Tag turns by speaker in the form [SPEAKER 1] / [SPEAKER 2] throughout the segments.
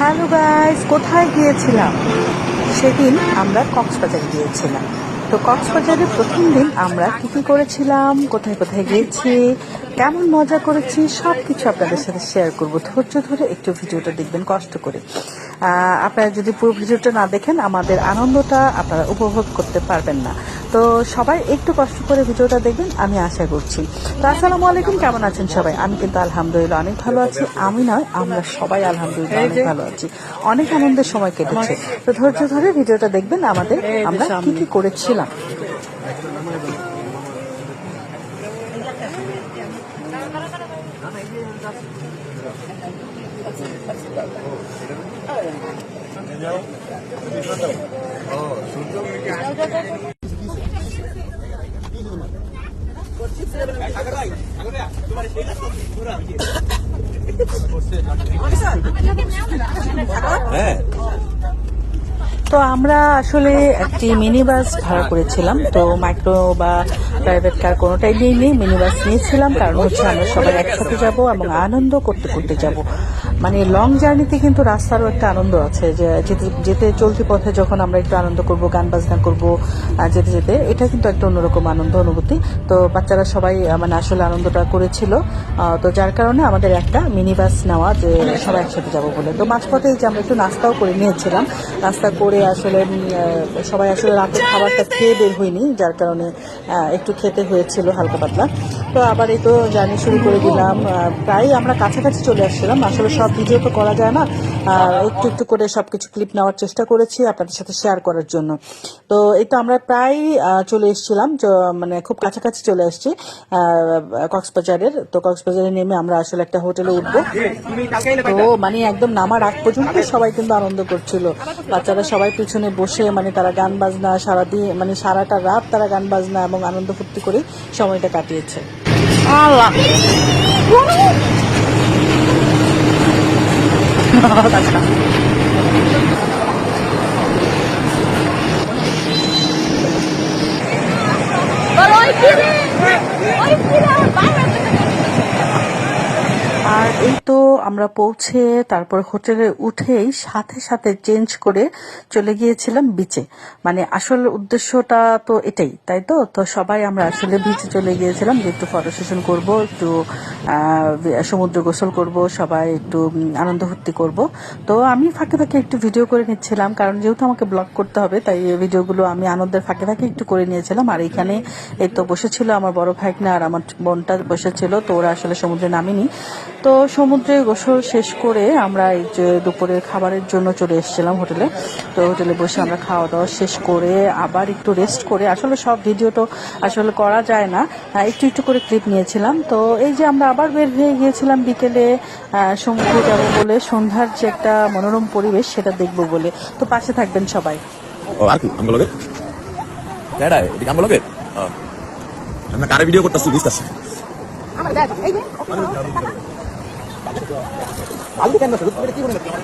[SPEAKER 1] Hello guys, কোথায় গিয়েছিলাম? সেদিন আমরা কক্সবাজার গিয়েছিলাম। তো কক্সবাজারের প্রথম দিন আমরা কি কি করেছিলাম, কোথায় কোথায় গিয়েছি, কেমন মজা করেছি সব কিছু আপনাদের সাথে শেয়ার করব। ধৈর্য ধরে একটু ভিডিওটা দেখবেন, কষ্ট করে। আপনারা যদি পুরো ভিডিওটা না দেখেন, আমাদের আনন্দটা আপনারা উপভোগ করতে পারবেন না। তো সবাই একটু কষ্ট করে ভিডিওটা দেখবেন, আমি আশা করছি। তো আসসালামু আলাইকুম, কেমন আছেন সবাই? আমি কিন্তু আলহামদুলিল্লাহ অনেক ভালো আছি। আমি নয়, আমরা সবাই আলহামদুলিল্লাহ অনেক ভালো আছি। অনেক আনন্দের সময় কেটেছে। তো ধৈর্য ধরে ভিডিওটা দেখবেন, আমাদের আমরা কি কি করেছিলাম। তো আমরা আসলে একটি মিনি বাস ভাড়া করেছিলাম, তো মাইক্রো বা প্রাইভেট কার কোনোটাই নিয়ে মিনি বাস নিয়েছিলাম, কারণ হচ্ছে আমরা সবাই একসাথে যাব এবং আনন্দ করতে করতে যাব। মানে লং জার্নিতে কিন্তু রাস্তারও একটা আনন্দ আছে যে, যেতে যেতে চলতি পথে যখন আমরা একটু আনন্দ করব, গান বাজনা করব যেতে যেতে, এটা কিন্তু একটা অন্যরকম আনন্দ, অনুভূতি। তো বাচ্চারা সবাই মানে আসলে আনন্দটা করেছিল। তো যার কারণে আমাদের একটা মিনি বাস নেওয়া যে, সবাই একসাথে যাব বলে। তো মাঝপথে যে আমরা একটু নাস্তাও করে নিয়েছিলাম। নাস্তা করে আসলে সবাই আসলে রাতের খাবারটা খেয়ে বের হয়নি যার কারণে একটু খেতে হয়েছিল হালকা পাতলা। তো আবার এই তো জার্নি শুরু করে দিলাম। প্রায় আমরা কাছাকাছি চলে আসছিলাম। আসলে সব ভিডিও তো করা যায় না। একটু একটু করে সবকিছু ক্লিপ নেওয়ার চেষ্টা করেছি আপনাদের সাথে শেয়ার করার জন্য। তো এই তো আমরা প্রায় চলে এসেছিলাম মানে খুব কাছাকাছি চলে এসেছি কক্সবাজারের। তো কক্সবাজারে নেমে আমরা আসলে একটা হোটেলে উঠবো। তো মানে একদম নামার আগ পর্যন্ত সবাই কিন্তু আনন্দ করছিল। বাচ্চারা সবাই পিছনে বসে মানে তারা গান বাজনা, সারাদিন মানে সারাটা রাত তারা গান বাজনা এবং আনন্দ ফুর্তি করে সময়টা কাটিয়েছে। 確かバロイ তো আমরা পৌঁছে তারপর হোটেলে উঠেই সাথে সাথে চেঞ্জ করে চলে গিয়েছিলাম বিচে মানে আসল উদ্দেশ্যটা তো এটাই, তাই তো? তো সবাই আমরা আসলে বিচে চলে গিয়েছিলাম যে একটু ফটো সেশন করব, একটু সমুদ্র গোসল করব, সবাই একটু আনন্দ ফুর্তি করব। তো আমি ফাঁকে ফাঁকে একটু ভিডিও করে নিচ্ছিলাম, কারণ যেহেতু আমাকে ব্লগ করতে হবে, তাই ভিডিওগুলো আমি আনন্দের ফাঁকে ফাঁকে একটু করে নিয়েছিলাম। আর এখানে এই তো বসেছিল আমার বড় ভাইকনা আর আমার বোনটা বসেছিল, তো ওরা আসলে সমুদ্রে নামেনি। তো সমুদ্রে গোসল শেষ করে আমরা এই যে দুপুরের খাবারের জন্য চলে এসেছিলাম হোটেলে। তো হোটেলে বসে আমরা খাওয়া দাওয়া শেষ করে আবার একটু রেস্ট করে আসলে সব ভিডিও তো আসলে করা যায় না একটু একটু করে ক্লিপ নিয়েছিলাম। তো এই যে আমরা আবার বের হয়ে গিয়েছিলাম বিকেলে সমুদ্রে যাব বলে সন্ধ্যার যে একটা মনোরম পরিবেশ সেটা দেখব বলে। তো পাশে থাকবেন সবাই।
[SPEAKER 2] ও আর কি আমগুলোকে ড্যাডা এদিকে আমগুলোকে আমরা কারে ভিডিও করতেছি বুঝতেছি
[SPEAKER 1] তো।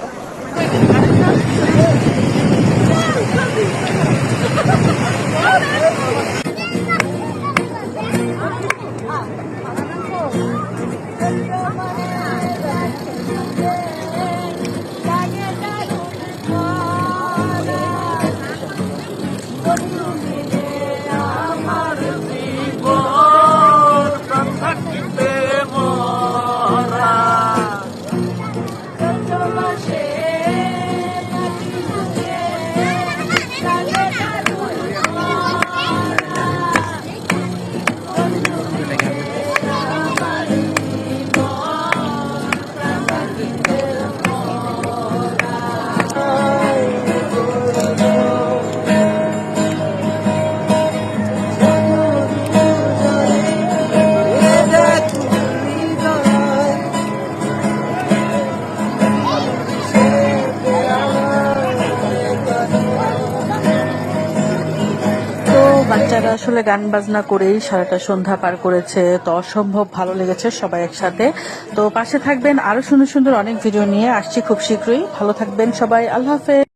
[SPEAKER 1] বাচ্চারা আসলে গান বাজনা করেই সারাটা সন্ধ্যা পার করেছে, তো অসম্ভব ভালো লেগেছে সবাই একসাথে। তো পাশে থাকবেন আরও সুন্দর সুন্দর অনেক ভিডিও নিয়ে। আসছি খুব শীঘ্রই। ভালো থাকবেন সবাই। আল্লাহ হাফেজ।